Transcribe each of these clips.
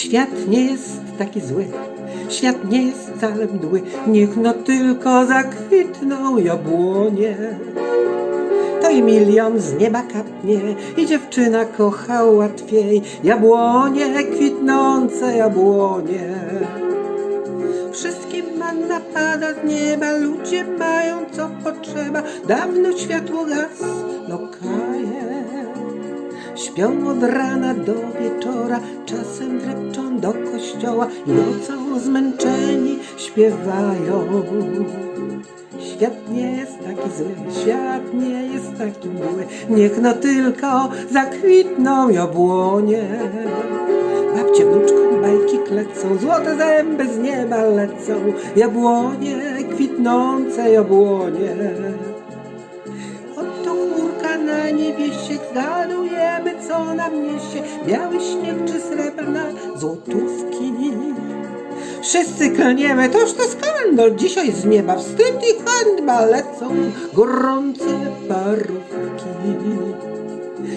Świat nie jest taki zły, świat nie jest wcale mdły, niech no tylko zakwitną jabłonie. To i milion z nieba kapnie i dziewczyna kocha łatwiej jabłonie, kwitnące jabłonie. Wszystkim man napada z nieba, ludzie mają co potrzeba, dawno światło gasło. Śpią od rana do wieczora, czasem drepczą do kościoła i nocą zmęczeni śpiewają. Świat nie jest taki zły, świat nie jest taki mdły, niech no tylko zakwitną jabłonie. Babcie wnuczkom bajki klecą, złote zęby z nieba lecą, jabłonie, kwitnące jabłonie. Na niebiesie, zgadujemy co nam niesie, biały śnieg czy srebrna złotówki. Wszyscy klniemy, toż to skandal, dzisiaj z nieba wstyd i hańba lecą gorące parówki.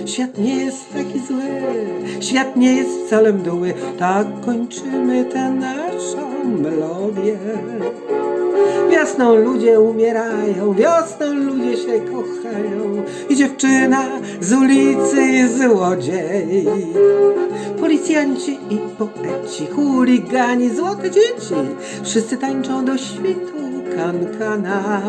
Świat nie jest taki zły, świat nie jest wcale mdły, tak kończymy tę naszą melodię. Wiosną ludzie umierają, wiosną ludzie się kochają i dziewczyna z ulicy złodziej. Policjanci i poeci, chuligani, złote dzieci, wszyscy tańczą do świtu kankana.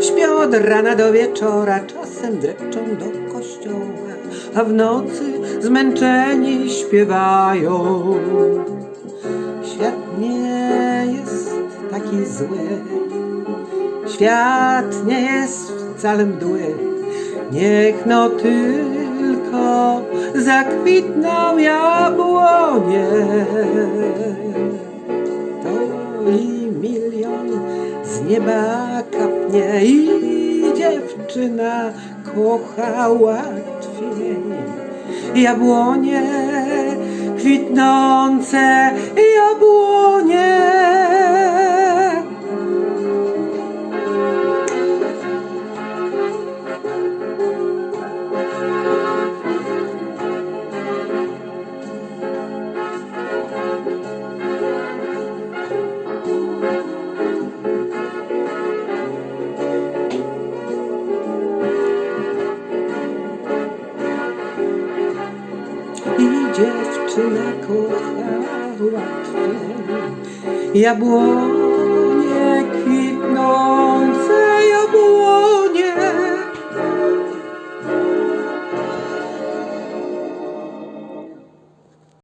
Śpią od rana do wieczora, czasem drepczą do kościoła, a w nocy zmęczeni śpiewają. Świat nie jest taki zły, świat nie jest wcale mdły, niech no tylko zakwitną jabłonie. To i milion z nieba kapnie i dziewczyna kocha łatwiej. Jabłonie, kwitnące jabłonie. I dziewczyna kocha łatwiej. Jabłonie kwitnące